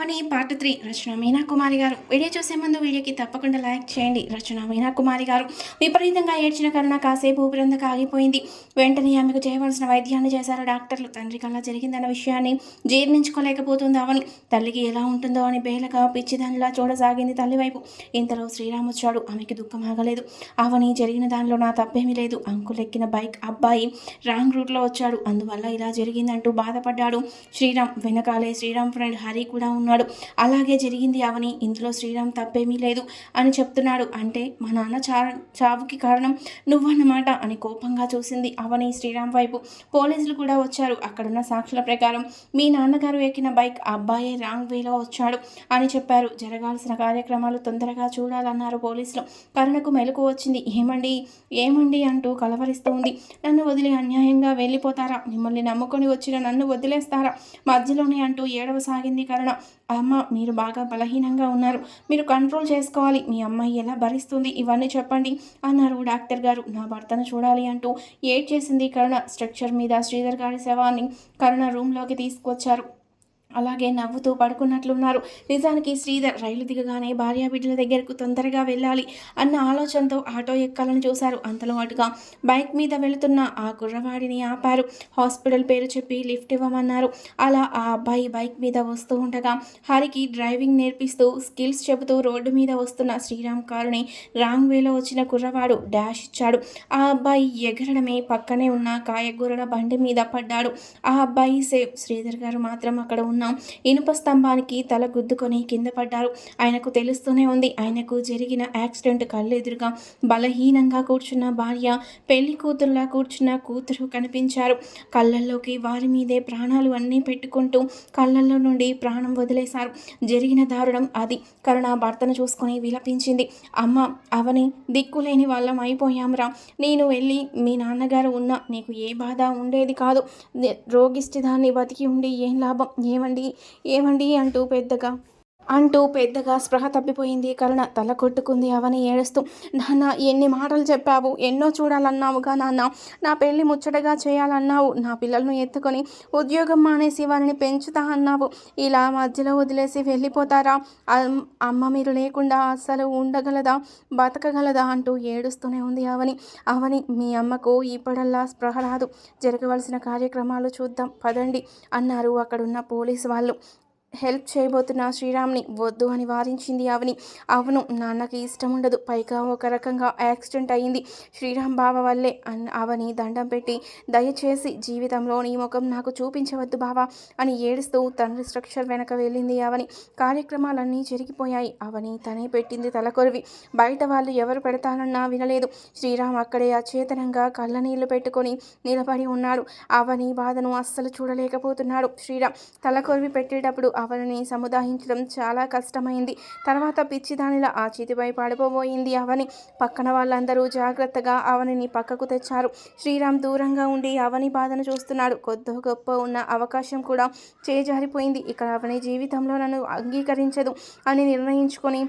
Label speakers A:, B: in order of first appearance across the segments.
A: అని part three Rachana Meena Kumari garu. Video చూసే ముందు వీడియోకి తప్పకుండా లైక్ చేయండి. రచన మీనా కుమారి గారు. విపరీతంగా ఏడ్చిన కరుణ కాసేపు ఊపిరందక ఆగిపోయింది. వెంటనే ఆమెకు చేయవలసిన వైద్యాన్ని చేశారు డాక్టర్లు. తండ్రి కల్లా జరిగిందన్న విషయాన్ని జీర్ణించుకోలేకపోతుంది అవని తల్లికి ఎలా ఉంటుందో అని బేలగా పిచ్చిదానిలా చూడసాగింది తల్లి వైపు ఇంతలో శ్రీరామ్ వచ్చాడు. ఆమెకి దుఃఖం ఆగలేదు. అవని జరిగిన దానిలో నా తప్పేమీ లేదు. అంకులెక్కిన బైక్ అబ్బాయి రాంగ్ రూట్లో వచ్చాడు. అందువల్ల ఇలా జరిగిందంటూ బాధపడ్డాడు శ్రీరామ్. వెనకాలే శ్రీరామ్ ఫ్రెండ్ హరి కూడా ఉన్నాడు. అలాగే జరిగింది అవని. ఇందులో శ్రీరామ్ తప్పేమీ లేదు అని చెప్తున్నాడు. అంటే మా నాన్న చా చావుకి కారణం నువ్వన్నమాట అని కోపంగా చూసింది అవని శ్రీరామ్ వైపు. పోలీసులు కూడా వచ్చారు. అక్కడున్న సాక్షుల ప్రకారం మీ నాన్నగారు ఎక్కిన బైక్ అబ్బాయే రాంగ్ వేలో వచ్చాడు అని చెప్పారు. జరగాల్సిన కార్యక్రమాలు తొందరగా చూడాలన్నారు పోలీసులు. కరుణకు మెలకు వచ్చింది. ఏమండి? ఏమండి అంటూ కలవరిస్తూ ఉంది. నన్ను వదిలి అన్యాయంగా వెళ్ళిపోతారా? మిమ్మల్ని నమ్ముకొని వచ్చిన నన్ను వదిలేస్తారా? మధ్యలోనే అంటూ ఏడవసాగింది కరుణ. అమ్మ మీరు బాగా బలహీనంగా ఉన్నారు. మీరు కంట్రోల్ చేసుకోవాలి. మీ అమ్మాయి ఎలా భరిస్తుంది? ఇవన్నీ చెప్పండి అన్నారు డాక్టర్ గారు. నా భర్తను చూడాలి అంటూ ఏడ్ చేసింది కరుణ. స్ట్రక్చర్ మీద శ్రీధర్ గారి శవాన్ని కరుణ రూమ్లోకి తీసుకొచ్చారు. అలాగే నవ్వుతూ పడుకున్నట్లున్నారు. నిజానికి శ్రీధర్ రైలు దిగగానే భార్యా బిడ్డల దగ్గరకు తొందరగా వెళ్ళాలి అన్న ఆలోచనతో ఆటో ఎక్కాలని చూశారు. అంతలో అటుగా బైక్ మీద వెళుతున్న ఆ కుర్రవాడిని ఆపారు. హాస్పిటల్ పేరు చెప్పి లిఫ్ట్ ఇవ్వమన్నారు. అలా ఆ అబ్బాయి బైక్ మీద వస్తూ ఉండగా హరికి డ్రైవింగ్ నేర్పిస్తూ స్కిల్స్ చెబుతూ రోడ్డు మీద వస్తున్న శ్రీరామ్ కారుని రాంగ్ వేలో వచ్చిన కుర్రవాడు డాష్ ఇచ్చాడు. ఆ అబ్బాయి ఎగరడమే పక్కనే ఉన్న కాయగూరల బండి మీద పడ్డాడు. ఆ అబ్బాయి సేఫ్. శ్రీధర్ గారు మాత్రం అక్కడ ఉన్న ఇనుప స్తంభానికి తల గుద్దుకొని కింద పడ్డారు. ఆయనకు తెలుస్తూనే ఉంది ఆయనకు జరిగిన యాక్సిడెంట్ కళ్ళెదురుగా బలహీనంగా కూర్చున్న భార్య పెళ్ళి కూతురులా కూర్చున్న కూతురు కనిపించారు. కళ్ళల్లోకి వారి మీదే ప్రాణాలు అన్నీ పెట్టుకుంటూ కళ్ళల్లో నుండి ప్రాణం వదిలేశారు. జరిగిన దారుణం అది. కరుణ భర్తను చూసుకొని విలపించింది. అమ్మ అవని దిక్కులేని వాళ్ళం అయిపోయాంరా. నేను వెళ్ళి మీ నాన్నగారు ఉన్న నీకు ఏ బాధ ఉండేది కాదు. రోగిష్టిదాన్ని బతికి ఉండి ఏం లాభం? ఏమని ఏమండి? ఏమండి అంటూ పెద్దగా అంటూ పెద్దగా స్పృహ తప్పిపోయింది. కరుణ తల కొట్టుకుంది అవని ఏడుస్తూ నాన్న ఎన్ని మాటలు చెప్పావు? ఎన్నో చూడాలన్నావుగా నాన్న. నా పెళ్ళి ముచ్చటగా చేయాలన్నావు. నా పిల్లలను ఎత్తుకొని ఉద్యోగం మానేసి వారిని పెంచుతా అన్నావు. ఇలా మధ్యలో వదిలేసి వెళ్ళిపోతారా? అమ్మ మీరు లేకుండా అస్సలు ఉండగలదా? బతకగలదా? అంటూ ఏడుస్తూనే ఉంది అవని. అవని మీ అమ్మకు ఇప్పడల్లా స్పృహ రాదు. జరగవలసిన కార్యక్రమాలు చూద్దాం. పదండి అన్నారు అక్కడున్న పోలీసు వాళ్ళు. హెల్ప్ చేయబోతున్న శ్రీరామ్ని వద్దు అని వారించింది అవని. అవును నాన్నకి ఇష్టం ఉండదు. పైగా ఒక రకంగా యాక్సిడెంట్ అయింది శ్రీరామ్ బావ వల్లే అన్ అవని దండం పెట్టి దయచేసి జీవితంలో నీ ముఖం నాకు చూపించవద్దు బావా అని ఏడుస్తూ తండ్రి స్ట్రక్చర్ వెనక వెళ్ళింది అవని. కార్యక్రమాలన్నీ జరిగిపోయాయి. అవని తనే పెట్టింది తలకొరివి. బయట వాళ్ళు ఎవరు పెడతానన్నా వినలేదు. శ్రీరామ్ అక్కడే అచేతనంగా కళ్ళ నీళ్ళు పెట్టుకొని నిలబడి ఉన్నాడు. అవని బాధను అస్సలు చూడలేకపోతున్నాడు. శ్రీరామ్ తలకొరివి పెట్టేటప్పుడు అవనిని సముదాయించడం చాలా కష్టమైంది. తర్వాత పిచ్చిదానిలా ఆ చేతిపై పడిపోబోయింది అవని. పక్కన వాళ్ళందరూ జాగ్రత్తగా అవనిని పక్కకు తెచ్చారు. శ్రీరామ్ దూరంగా ఉండి అవని బాధను చూస్తున్నాడు. కొద్ది గొప్ప ఉన్న అవకాశం కూడా చేజారిపోయింది. ఇక్కడ అవని జీవితంలో నన్ను అంగీకరించదు అని నిర్ణయించుకొని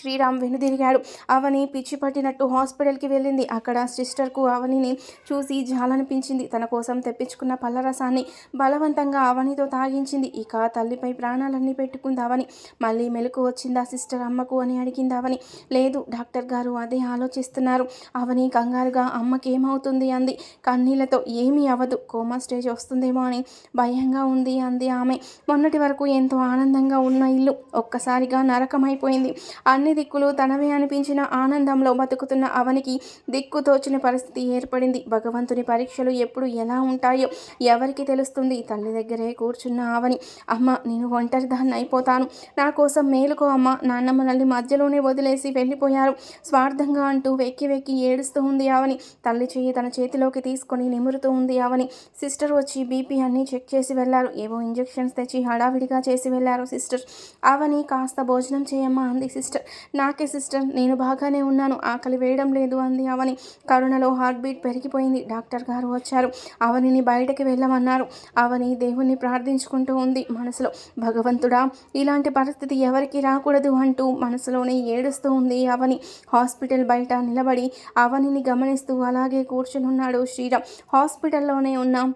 A: శ్రీరామ్ వెనుదిరిగాడు. అవని పిచ్చి పట్టినట్టు హాస్పిటల్కి వెళ్ళింది. అక్కడ సిస్టర్కు అవనిని చూసి జాలనిపించింది. తన కోసం తెప్పించుకున్న పళ్ళరసాన్ని బలవంతంగా అవనితో తాగించింది. ఇక తల్లిపై ప్రాణాలన్నీ పెట్టుకుంది అవని. మళ్ళీ మెలకు వచ్చిందా సిస్టర్ అమ్మకు అని అడిగింది అవని. లేదు డాక్టర్ గారు అదే ఆలోచిస్తున్నారు. అవని కంగారుగా అమ్మకి ఏమవుతుంది అంది. కన్నీళ్ళతో ఏమీ అవ్వదు కోమా స్టేజ్ వస్తుందేమో అని భయంగా ఉంది అంది ఆమె. మొన్నటి వరకు ఎంతో ఆనందంగా ఉన్న ఇల్లు ఒక్కసారిగా నరకమైపోయింది. అన్ని అన్ని దిక్కులు తనవే అనిపించిన ఆనందంలో బతుకుతున్న అవనికి దిక్కు తోచిన పరిస్థితి ఏర్పడింది. భగవంతుని పరీక్షలు ఎప్పుడు ఎలా ఉంటాయో ఎవరికి తెలుస్తుంది? తల్లి దగ్గరే కూర్చున్న ఆవని అమ్మ నేను ఒంటరిదాన్ని అయిపోతాను. నా కోసం మేలుకో అమ్మ. నాన్నమ్మ నల్లి మధ్యలోనే వదిలేసి వెళ్ళిపోయారు. స్వార్థంగా అంటూ వెక్కి వెక్కి ఏడుస్తూ ఉంది ఆవని. తల్లి చెయ్యి తన చేతిలోకి తీసుకొని నిమురుతూ ఉంది ఆవని. సిస్టర్ వచ్చి బీపీ అన్నీ చెక్ చేసి వెళ్ళారు. ఏవో ఇంజెక్షన్స్ తెచ్చి హడావిడిగా చేసి వెళ్ళారు సిస్టర్. ఆవని కాస్త భోజనం చేయమ్మా అంది సిస్టర్. నాకే సిస్టర్ నేను బాగానే ఉన్నాను ఆకలి వేయడం లేదు అంది అవని. కరుణలో హార్ట్ బీట్ పెరిగిపోయింది. డాక్టర్ గారు వచ్చారు. అవనిని బయటకి వెళ్ళమన్నారు. అవని దేవుణ్ణి ప్రార్థించుకుంటూ ఉంది. మనసులో భగవంతుడా ఇలాంటి పరిస్థితి ఎవరికి రాకూడదు అంటూ మనసులోనే ఏడుస్తూ ఉంది అవని. హాస్పిటల్ బయట నిలబడి అవనిని గమనిస్తూ అలాగే కూర్చునున్నాడు శ్రీరామ్. హాస్పిటల్లోనే ఉన్న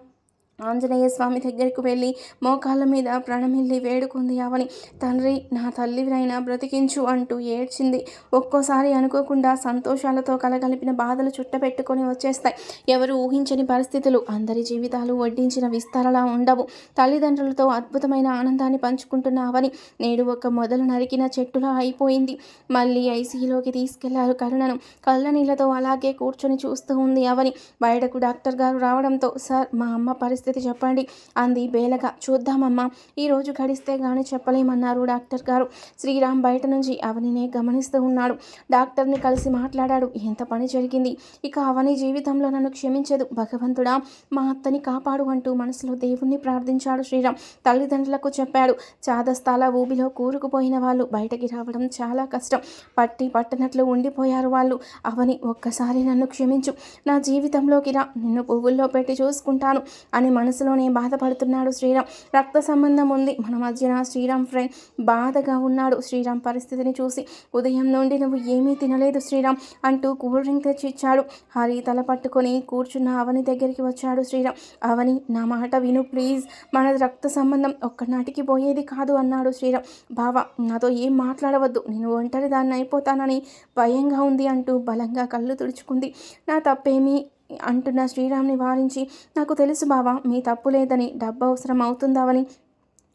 A: ఆంజనేయ స్వామి దగ్గరికి వెళ్ళి మోకాళ్ళ మీద ప్రణమిల్లి వేడుకుంది అవని తండ్రి నా తల్లివినైనా బ్రతికించు అంటూ ఏడ్చింది. ఒక్కోసారి అనుకోకుండా సంతోషాలతో కలగలిపిన బాధలు చుట్టపెట్టుకొని వచ్చేస్తాయి. ఎవరు ఊహించని పరిస్థితులు అందరి జీవితాలు వడ్డించిన విస్తారలా ఉండవు. తల్లిదండ్రులతో అద్భుతమైన ఆనందాన్ని పంచుకుంటున్న అవని నేడు ఒక మొదలు నరికిన చెట్టులా అయిపోయింది. మళ్ళీ ఐసీయూలోకి తీసుకెళ్ళారు కరుణను. కళ్ళ నీళ్ళతో అలాగే కూర్చొని చూస్తూ ఉంది అవని బయటకు డాక్టర్ గారు రావడంతో సార్ మా అమ్మ పరిస్థితి చెప్పండి. అంది బేలగా. చూద్దామమ్మా. ఈరోజు గడిస్తే గాని చెప్పలేమన్నారు డాక్టర్ గారు. శ్రీరామ్ బయట నుంచి అవనినే గమనిస్తూ ఉన్నాడు. డాక్టర్ని కలిసి మాట్లాడాడు. ఎంత పని జరిగింది? ఇక అవని జీవితంలో నన్ను క్షమించదు. భగవంతుడా మా అత్తని కాపాడు అంటూ మనసులో దేవుణ్ణి ప్రార్థించాడు శ్రీరామ్. తల్లిదండ్రులకు చెప్పాడు. చాదస్తాల ఊబిలో కూరుకుపోయిన వాళ్ళు బయటకి రావడం చాలా కష్టం. పట్టి పట్టనట్లు ఉండిపోయారు వాళ్ళు. అవని ఒక్కసారి నన్ను క్షమించు. నా జీవితంలోకి రా. నిన్ను పువ్వుల్లో పెట్టి చూసుకుంటాను అని మనసులోనే బాధపడుతున్నాడు శ్రీరామ్. రక్త సంబంధం ఉంది. మన మధ్యన శ్రీరామ్ ఫ్రెండ్ బాధగా ఉన్నాడు. శ్రీరామ్ పరిస్థితిని చూసి ఉదయం నుండి నువ్వు ఏమీ తినలేదు శ్రీరామ్ అంటూ కూల్ డ్రింక్ తెచ్చి ఇచ్చాడు హరి తల పట్టుకొని కూర్చున్న అవని దగ్గరికి వచ్చాడు శ్రీరామ్. అవని నా మాట విను ప్లీజ్. మన రక్త సంబంధం ఒక్కనాటికి పోయేది కాదు అన్నాడు శ్రీరామ్. బావా నాతో ఏం మాట్లాడవద్దు. నేను ఒంటరి దాన్ని అయిపోతానని భయంగా ఉంది అంటూ బలంగా కళ్ళు తుడుచుకుంది. నా తప్పేమీ అంటున్న శ్రీరామ్ని వారించి నాకు తెలుసు బావా మీ తప్పు లేదని డబ్బు అవసరం అవుతుందావని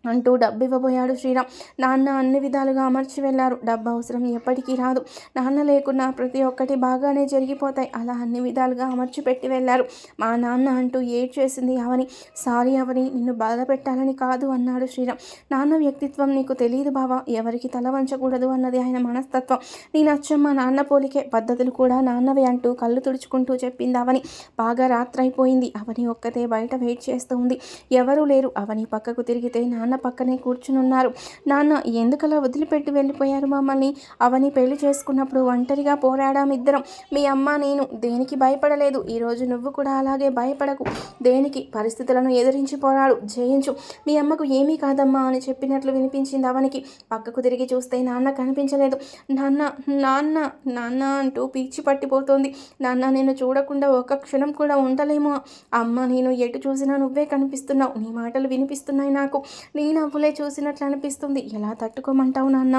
A: అంటూ డబ్బు ఇవ్వబోయాడు శ్రీరామ్. నాన్న అన్ని విధాలుగా అమర్చి వెళ్ళారు. డబ్బు అవసరం ఎప్పటికీ రాదు. నాన్న లేకున్నా ప్రతి ఒక్కటి బాగానే జరిగిపోతాయి. అలా అన్ని విధాలుగా అమర్చి పెట్టి వెళ్ళారు. మా నాన్న అంటూ ఏడ్ చేసింది అవని. సారీ అవని నిన్ను బాధ పెట్టాలని కాదు అన్నాడు శ్రీరామ్. నాన్న వ్యక్తిత్వం నీకు తెలియదు బావా. ఎవరికి తల వంచకూడదు అన్నది ఆయన మనస్తత్వం. నీ నచ్చమ్మ నాన్న పోలికే పద్ధతులు కూడా నాన్నవే అంటూ కళ్ళు తుడుచుకుంటూ చెప్పింది అవని. బాగా రాత్రైపోయింది. అవని ఒక్కతే బయట వెయిట్ చేస్తూ ఉంది. ఎవరూ లేరు. అవని పక్కకు తిరిగితే నాన్న పక్కనే కూర్చునున్నారు నాన్న ఎందుకలా వదిలిపెట్టి వెళ్ళిపోయారు మమ్మల్ని? అవని పెళ్ళి చేసుకున్నప్పుడు ఒంటరిగా పోరాడాం ఇద్దరం. మీ అమ్మ నేను దేనికి భయపడలేదు. ఈరోజు నువ్వు కూడా అలాగే భయపడకు. దేనికి? పరిస్థితులను ఎదిరించి పోరాడు. జయించు. మీ అమ్మకు ఏమీ కాదమ్మా అని చెప్పినట్లు వినిపించింది అవనికి. పక్కకు తిరిగి చూస్తే నాన్న కనిపించలేదు. నాన్న నాన్న నాన్న అంటూ పీచి పట్టిపోతోంది. నాన్న నేను చూడకుండా ఒక్క క్షణం కూడా ఉండలేము. అమ్మ నేను ఎటు చూసినా నువ్వే కనిపిస్తున్నావు. నీ మాటలు వినిపిస్తున్నాయి నాకు. నీ నవ్వులే చూసినట్లు అనిపిస్తుంది. ఎలా తట్టుకోమంటావు నాన్న?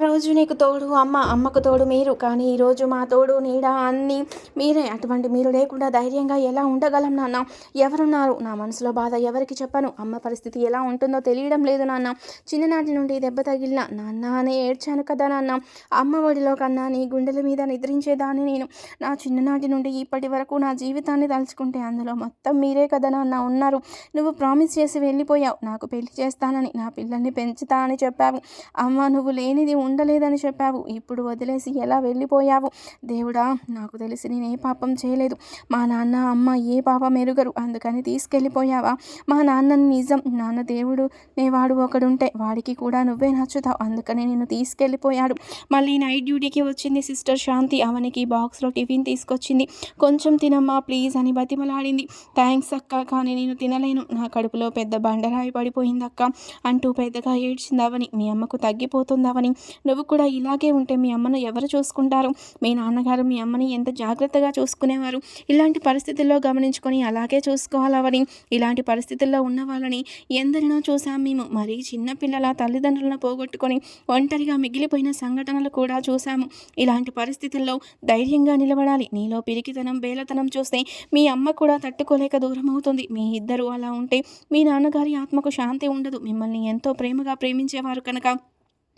A: రోజు నీకు తోడు అమ్మ అమ్మకు తోడు మీరు. కానీ ఈరోజు మా తోడు నీడ అన్నీ మీరే. అటువంటి మీరు లేకుండా ధైర్యంగా ఎలా ఉండగలం నాన్న? ఎవరున్నారు? నా మనసులో బాధ ఎవరికి చెప్పను? అమ్మ పరిస్థితి ఎలా ఉంటుందో తెలియడం లేదు నాన్న. చిన్ననాటి నుండి దెబ్బ తగిలిన నాన్న అనే ఏడ్చాను కదా నాన్న. అమ్మ ఒడిలో కన్నా నీ గుండెల మీద నిద్రించేదాన్ని నేను. నా చిన్ననాటి నుండి ఇప్పటి వరకు నా జీవితాన్ని తలుచుకుంటే అందులో మొత్తం మీరే కదా నాన్న ఉన్నారు. నువ్వు ప్రామిస్ చేసి వెళ్ళిపోయావు. నాకు పెళ్ళి చేస్తానని నా పిల్లల్ని పెంచుతానని చెప్పావు. అమ్మ నువ్వు లేనిది ఉండలేదని చెప్పావు. ఇప్పుడు వదిలేసి ఎలా వెళ్ళిపోయావు? దేవుడా నాకు తెలిసి నేను ఏ పాపం చేయలేదు. మా నాన్న అమ్మ ఏ పాపం ఎరుగరు. అందుకని తీసుకెళ్ళిపోయావా? మా నాన్నని నిజం నాన్న దేవుడు నేవాడు ఒకడుంటే వాడికి కూడా నువ్వే నచ్చుతావు. అందుకని నేను తీసుకెళ్ళిపోయాడు. మళ్ళీ నైట్ డ్యూటీకి వచ్చింది సిస్టర్ శాంతి. అవనికి బాక్స్లో టిఫిన్ తీసుకొచ్చింది. కొంచెం తినమ్మా ప్లీజ్ అని బతిమలాడింది. థ్యాంక్స్ అక్క కానీ నేను తినలేను. నా కడుపులో పెద్ద బండరాయి పడిపోయింది అక్క అంటూ పెద్దగా ఏడ్చింది అవని. మీ అమ్మకు తగ్గిపోతుందావని నువ్వు కూడా ఇలాగే ఉంటే మీ అమ్మను ఎవరు చూసుకుంటారు? మీ నాన్నగారు మీ అమ్మని ఎంత జాగ్రత్తగా చూసుకునేవారు? ఇలాంటి పరిస్థితుల్లో గమనించుకొని అలాగే చూసుకోవాలని ఇలాంటి పరిస్థితుల్లో ఉన్న వాళ్ళని ఎందరినో చూసాం మేము. మరీ చిన్నపిల్లల తల్లిదండ్రులను పోగొట్టుకొని ఒంటరిగా మిగిలిపోయిన సంఘటనలు కూడా చూసాము. ఇలాంటి పరిస్థితుల్లో ధైర్యంగా నిలబడాలి. నీలో పిరికితనం బేలతనం చూస్తే మీ అమ్మ కూడా తట్టుకోలేక దూరం అవుతుంది. మీ ఇద్దరు అలా ఉంటే మీ నాన్నగారి ఆత్మకు శాంతి ఉండదు. మిమ్మల్ని ఎంతో ప్రేమగా ప్రేమించేవారు కనుక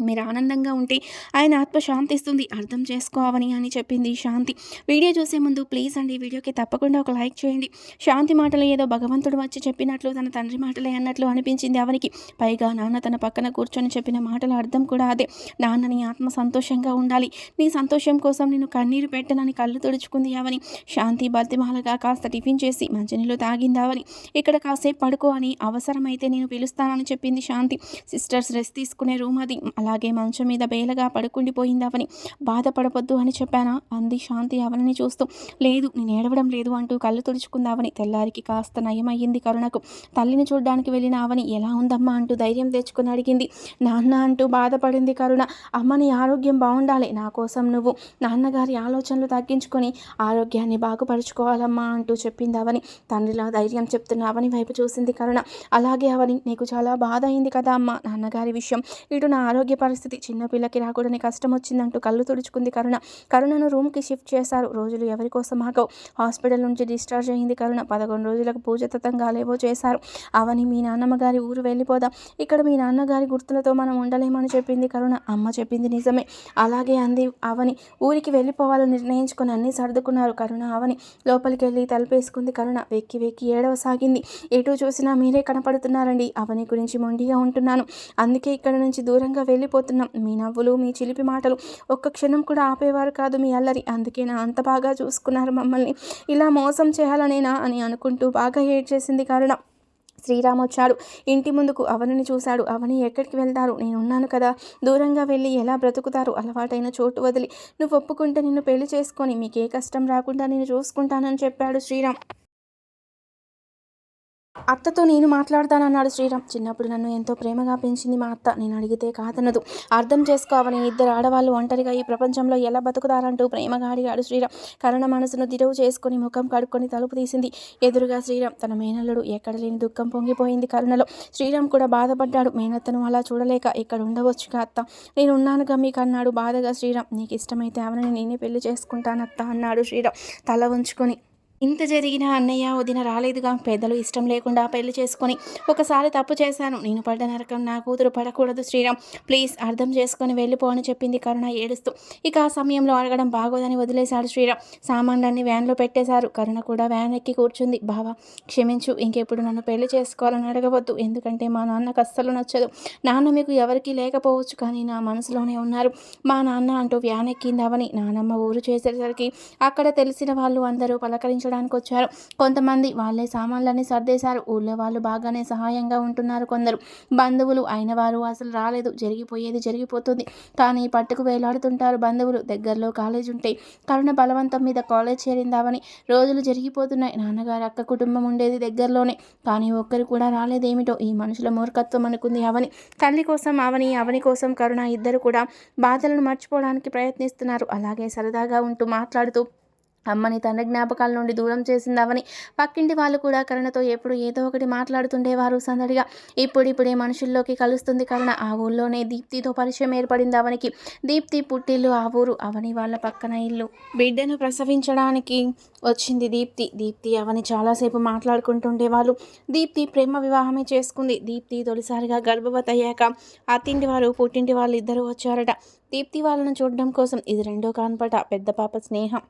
A: మీరు ఆనందంగా ఉంటే ఆయన ఆత్మ శాంతిస్తుంది అర్థం చేసుకోవని అని చెప్పింది శాంతి. వీడియో చూసే ముందు ప్లీజ్ అండి వీడియోకి తప్పకుండా ఒక లైక్ చేయండి. శాంతి మాటలు ఏదో భగవంతుడు వచ్చి చెప్పినట్లు తన తండ్రి మాటలే అన్నట్లు అనిపించింది అవనికి. పైగా నాన్న తన పక్కన కూర్చొని చెప్పిన మాటల అర్థం కూడా అదే. నాన్న నీ ఆత్మ సంతోషంగా ఉండాలి. నీ సంతోషం కోసం నేను కన్నీరు పెట్టనని కళ్ళు తుడుచుకుంది అవని. శాంతి బతిమాలగా కాస్త టిఫిన్ చేసి మంచినీళ్ళు తాగింది అవని. ఇక్కడ కాసేపు పడుకో అని అవసరమైతే నేను పిలుస్తానని చెప్పింది శాంతి. సిస్టర్స్ రెస్ట్ తీసుకునే రూమ్ అది. అలాగే మంచం మీద బేలగా పడుకుండిపోయింది అవని. బాధపడవద్దు అని చెప్పానా? అంది శాంతి అవనిని చూస్తూ. లేదు నేను ఏడవడం లేదు అంటూ కళ్ళు తుడుచుకుందావని తెల్లారికి కాస్త నయమయ్యింది కరుణకు. తల్లిని చూడడానికి వెళ్ళిన అవని ఎలా ఉందమ్మా? అంటూ ధైర్యం తెచ్చుకుని అడిగింది. నాన్న అంటూ బాధపడింది కరుణ. అమ్మని ఆరోగ్యం బాగుండాలి. నా కోసం నువ్వు నాన్నగారి ఆలోచనలు తగ్గించుకొని ఆరోగ్యాన్ని బాగుపరుచుకోవాలమ్మా అంటూ చెప్పింది అవని. తండ్రిలో ధైర్యం చెప్తున్న అవని వైపు చూసింది కరుణ. అలాగే అవని నీకు చాలా బాధ అయింది కదా అమ్మ నాన్నగారి విషయం. ఇటు నా ఆరోగ్యం పరిస్థితి చిన్నపిల్లకి రాకూడని కష్టం వచ్చిందంటూ కళ్ళు తుడుచుకుంది కరుణ. కరుణను రూమ్కి షిఫ్ట్ చేశారు. రోజులు ఎవరి కోసం ఆగవు. హాస్పిటల్ నుంచి డిశ్చార్జ్ అయింది కరుణ. పదకొండు రోజులకు పూజ తతంగాలేవో చేశారు. అవని మీ నాన్నమ్మ గారి ఊరు వెళ్ళిపోదాం. ఇక్కడ మీ నాన్నగారి గుర్తులతో మనం ఉండలేమని చెప్పింది కరుణ. అమ్మ చెప్పింది నిజమే. అలాగే అంది అవని. ఊరికి వెళ్ళిపోవాలని నిర్ణయించుకొని అన్నీ సర్దుకున్నారు కరుణ. అవని లోపలికి వెళ్ళి తలపేసుకుంది కరుణ. వెక్కి వెక్కి ఏడవసాగింది. ఎటు చూసినా మీరే కనపడుతున్నారండి. అవని గురించి మొండిగా ఉంటున్నాను. అందుకే ఇక్కడ నుంచి దూరంగా వెళ్ళి వెళ్ళిపోతున్నాం. మీ నవ్వులు మీ చిలిపి మాటలు ఒక్క క్షణం కూడా ఆపేవారు కాదు మీ అల్లరి. అందుకే నా అంత బాగా చూసుకున్నారు మమ్మల్ని. ఇలా మోసం చేయాలనేనా అని అనుకుంటూ బాగా ఏడ్చేసింది కారణం. శ్రీరామ్ వచ్చాడు. ఇంటి ముందుకు అవనిని చూశాడు. అవని ఎక్కడికి వెళ్తారు? నేను ఉన్నాను కదా. దూరంగా వెళ్ళి ఎలా బ్రతుకుతారు? అలవాటైన చోటు వదిలి. నువ్వు ఒప్పుకుంటే నిన్ను పెళ్ళి చేసుకొని మీకు ఏ కష్టం రాకుండా నేను చూసుకుంటానని చెప్పాడు శ్రీరామ్. అత్తతో నేను మాట్లాడతానన్నాడు శ్రీరామ్. చిన్నప్పుడు నన్ను ఎంతో ప్రేమగా పెంచింది మా అత్త. నేను అడిగితే కాదనదు. అర్థం చేసుకోవని ఇద్దరు ఆడవాళ్ళు ఒంటరిగా ఈ ప్రపంచంలో ఎలా బతుకుతారంటూ ప్రేమగా అడిగాడు శ్రీరామ్. కరుణ మనసును దిరవు చేసుకుని ముఖం కడుక్కొని తలుపు తీసింది. ఎదురుగా శ్రీరామ్ తన మేనల్లుడు ఎక్కడ లేని దుఃఖం పొంగిపోయింది కరుణలో. శ్రీరామ్ కూడా బాధపడ్డాడు. మేనత్తను అలా చూడలేక ఇక్కడ ఉండవచ్చుగా అత్త? నేను ఉన్నానుగా మీకు అన్నాడు బాధగా శ్రీరామ్. నీకు ఇష్టమైతే ఆమెను నేనే పెళ్ళి చేసుకుంటానత్త అన్నాడు శ్రీరామ్. తల ఉంచుకొని ఇంత జరిగినా అన్నయ్య వదిన రాలేదుగా. పెద్దలు ఇష్టం లేకుండా పెళ్ళి చేసుకొని ఒకసారి తప్పు చేశాను. నేను పడ్డ నరకం నా కూతురు పడకూడదు శ్రీరామ్. ప్లీజ్ అర్థం చేసుకొని వెళ్ళిపో అని చెప్పింది కరుణ ఏడుస్తూ. ఇక ఆ సమయంలో అడగడం బాగోదని వదిలేశాడు శ్రీరామ్. సామాన్లన్నీ వ్యాన్లో పెట్టేశారు. కరుణ కూడా వ్యాన్ ఎక్కి కూర్చుంది. బావా క్షమించు. ఇంకెప్పుడు నన్ను పెళ్ళి చేసుకోవాలని అడగవద్దు. ఎందుకంటే మా నాన్నకు అస్సలు నచ్చదు. నాన్న మీకు ఎవరికీ లేకపోవచ్చు కానీ నా మనసులోనే ఉన్నారు. మా నాన్న అంటూ వ్యాన్ ఎక్కిందవని నానమ్మ ఊరు చేసేసరికి అక్కడ తెలిసిన వాళ్ళు అందరూ పలకరించడానికి వచ్చారు కొంతమంది వాళ్ళే సామాన్లన్నీ సర్దేశారు. ఊళ్ళో వాళ్ళు బాగానే సహాయంగా ఉంటున్నారు కొందరు. బంధువులు అయిన వారు అసలు రాలేదు. జరిగిపోయేది జరిగిపోతుంది. కానీ పట్టుకు వేలాడుతుంటారు బంధువులు. దగ్గరలో కాలేజ్ ఉంటాయి కరుణ బలవంతం మీద కాలేజ్ చేరిందామని రోజులు జరిగిపోతున్నాయి. నాన్నగారు అక్క కుటుంబం ఉండేది దగ్గరలోనే. కానీ ఒక్కరు కూడా రాలేదేమిటో ఈ మనుషుల మూర్ఖత్వం అనుకుంది అవని. తల్లి కోసం అవని అవని కోసం కరుణ ఇద్దరు కూడా బాధలను మర్చిపోవడానికి ప్రయత్నిస్తున్నారు. అలాగే సరదాగా ఉంటూ మాట్లాడుతూ అమ్మని తండ్రి జ్ఞాపకాల నుండి దూరం చేసిందవని పక్కింటి వాళ్ళు కూడా కరుణతో ఎప్పుడు ఏదో ఒకటి మాట్లాడుతుండేవారు సందడిగా. ఇప్పుడిప్పుడే మనుషుల్లోకి కలుస్తుంది కరుణ. ఆ ఊళ్ళోనే దీప్తితో పరిచయం ఏర్పడింది అవనికి. దీప్తి పుట్టిల్లు ఆ ఊరు అవని వాళ్ళ పక్కన ఇల్లు. బిడ్డను ప్రసవించడానికి వచ్చింది దీప్తి. దీప్తి అవని చాలాసేపు మాట్లాడుకుంటుండేవాళ్ళు. దీప్తి ప్రేమ వివాహమే చేసుకుంది. దీప్తి తొలిసారిగా గర్భవతి అయ్యాక అత్తింటి వారు పుట్టింటి వాళ్ళు ఇద్దరు వచ్చారట. దీప్తి వాళ్ళను చూడడం కోసం ఇది రెండో కాన్పట. పెద్ద పాప స్నేహం.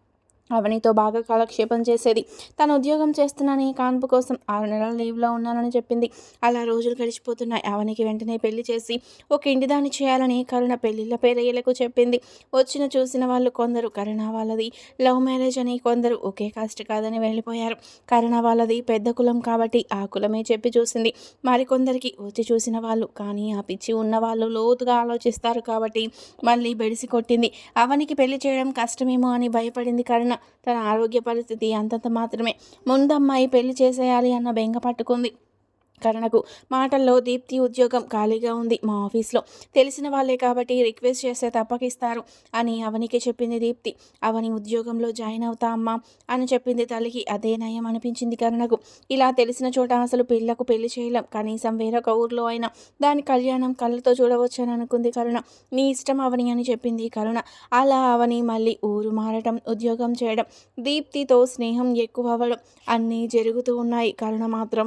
A: అవనితో బాగా కాలక్షేపం చేసేది. తను ఉద్యోగం చేస్తున్నానని కాన్పు కోసం ఆరు నెలల లీవ్లో ఉన్నానని చెప్పింది. అలా రోజులు గడిచిపోతున్నాయి. అవనికి వెంటనే పెళ్ళి చేసి ఒక ఇంటిదాన్ని చేయాలని కరుణ పెళ్ళిళ్ళ పేరయ్యలకు చెప్పింది. వచ్చిన చూసిన వాళ్ళు కొందరు కరుణ వాళ్ళది లవ్ మ్యారేజ్ అని కొందరు ఒకే కాస్ట్ కాదని వెళ్ళిపోయారు. కరుణ వాళ్ళది పెద్ద కులం కాబట్టి ఆ కులమే చెప్పి చూసింది. మరికొందరికి వచ్చి చూసిన వాళ్ళు కానీ ఆ పిచ్చి ఉన్న వాళ్ళు లోతుగా ఆలోచిస్తారు కాబట్టి మళ్ళీ బెడిసి కొట్టింది. అవనికి పెళ్ళి చేయడం కష్టమేమో అని భయపడింది కరుణ. తన ఆరోగ్య పరిస్థితి అంతంత మాత్రమే. ముందమ్మాయి పెళ్ళి చేసేయాలి అన్న బెంగ పట్టుకుంది. కరణకు మాటల్లో దీప్తి ఉద్యోగం ఖాళీగా ఉంది మా ఆఫీస్లో. తెలిసిన వాళ్ళే కాబట్టి రిక్వెస్ట్ చేస్తే తప్పకిస్తారు అని అవనికి చెప్పింది దీప్తి. అవని ఉద్యోగంలో జాయిన్ అవుతా అమ్మా అని చెప్పింది తల్లికి అదే నయం అనిపించింది కరణకు. ఇలా తెలిసిన చోట అసలు పిల్లకు పెళ్ళి చేయలేం. కనీసం వేరొక ఊర్లో అయినా దాని కళ్యాణం కళ్ళతో చూడవచ్చని అనుకుంది కరుణ. నీ ఇష్టం అవని అని చెప్పింది కరుణ. అలా అవని మళ్ళీ ఊరు మారటం ఉద్యోగం చేయడం దీప్తితో స్నేహం ఎక్కువ అవ్వడం అన్నీ జరుగుతూ ఉన్నాయి. కరుణ మాత్రం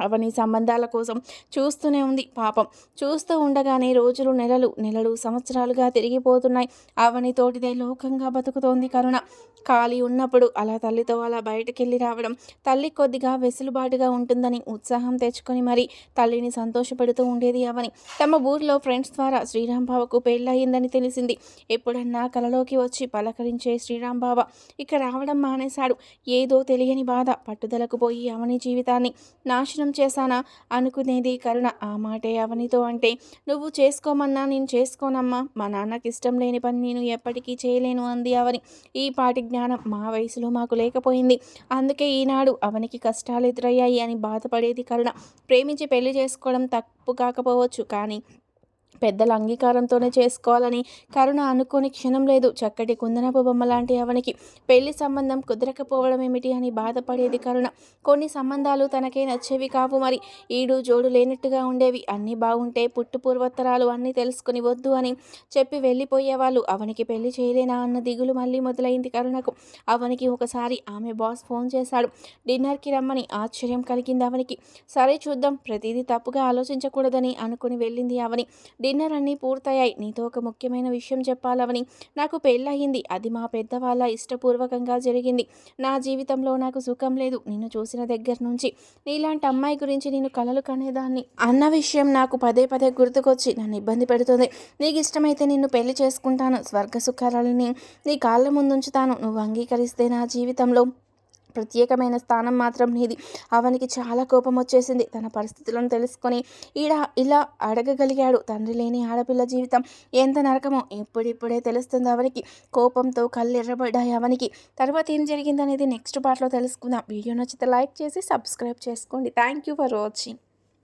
A: అవని సంబంధాల కోసం చూస్తూనే ఉంది పాపం. చూస్తూ ఉండగానే రోజులు నెలలు నెలలు సంవత్సరాలుగా తిరిగిపోతున్నాయి. అవని తోటిదే లోకంగా బతుకుతోంది కరుణ. ఖాళీ ఉన్నప్పుడు అలా తల్లితో అలా బయటకెళ్ళి రావడం తల్లి కొద్దిగా వెసులుబాటుగా ఉంటుందని ఉత్సాహం తెచ్చుకొని మరి తల్లిని సంతోషపెడుతూ ఉండేది అవని. తమ ఊర్లో ఫ్రెండ్స్ ద్వారా శ్రీరామ్ బావకు పెళ్ళయిందని తెలిసింది. ఎప్పుడన్నా కలలోకి వచ్చి పలకరించే శ్రీరామ్ బావ ఇక రావడం మానేశాడు. ఏదో తెలియని బాధ పట్టుదలకు పోయి అవని జీవితాన్ని నాశనం నాశనం చేశానా అనుకునేది కరుణ. ఆ మాటే అవనితో అంటే నువ్వు చేసుకోమన్నా నేను చేసుకోనమ్మా. మా నాన్నకి ఇష్టం లేని పని నేను ఎప్పటికీ చేయలేను అంది అవని. ఈ పాటి జ్ఞానం మా వయసులో మాకు లేకపోయింది. అందుకే ఈనాడు అవనికి కష్టాలు ఎదురయ్యాయి అని బాధపడేది కరుణ. ప్రేమించి పెళ్ళి చేసుకోవడం తప్పు కాకపోవచ్చు కానీ పెద్దల అంగీకారంతోనే చేసుకోవాలని కరుణ అనుకోని క్షణం లేదు. చక్కటి కుందనపు బొమ్మ లాంటి అవనికి పెళ్ళి సంబంధం కుదరకపోవడం ఏమిటి అని బాధపడేది కరుణ. కొన్ని సంబంధాలు తనకే నచ్చేవి కావు మరి. ఈడు జోడు లేనట్టుగా ఉండేవి. అన్నీ బాగుంటే పుట్టు పూర్వత్తరాలు అన్నీ తెలుసుకుని వద్దు అని చెప్పి వెళ్ళిపోయేవాళ్ళు. అవనికి పెళ్ళి చేయలేనా అన్న దిగులు మళ్ళీ మొదలైంది కరుణకు. అవనికి ఒకసారి ఆమె బాస్ ఫోన్ చేశాడు. డిన్నర్కి రమ్మని ఆశ్చర్యం కలిగింది అవనికి. సరే చూద్దాం ప్రతిదీ తప్పుగా ఆలోచించకూడదని అనుకుని వెళ్ళింది అవని. డిన్నర్ అన్నీ పూర్తయ్యాయి. నీతో ఒక ముఖ్యమైన విషయం చెప్పాలవని నాకు పెళ్ళయింది. అది మా పెద్దవాళ్ళ ఇష్టపూర్వకంగా జరిగింది. నా జీవితంలో నాకు సుఖం లేదు. నిన్ను చూసిన దగ్గర నుంచి నీలాంటి అమ్మాయి గురించి నేను కలలు కనేదాన్ని. అన్న విషయం నాకు పదే పదే గుర్తుకొచ్చి నన్ను ఇబ్బంది పెడుతుంది. నీకు ఇష్టమైతే నిన్ను పెళ్ళి చేసుకుంటాను. స్వర్గ సుఖాలని నీ కాళ్ళ ముందుంచుతాను. నువ్వు అంగీకరిస్తే నా జీవితంలో ప్రత్యేకమైన స్థానం మాత్రం నీది. అవనికి చాలా కోపం వచ్చేసింది. తన పరిస్థితులను తెలుసుకొని ఈడ ఇలా అడగగలిగాడు. తండ్రి లేని ఆడపిల్ల జీవితం ఎంత నరకమో ఇప్పుడిప్పుడే తెలుస్తుంది అవనికి. కోపంతో కళ్ళు ఎర్రబడ్డాయి అవనికి. తర్వాత ఏం జరిగిందనేది నెక్స్ట్ పార్ట్లో తెలుసుకుందాం. వీడియో నచ్చితే లైక్ చేసి సబ్స్క్రైబ్ చేసుకోండి. Thank you for watching.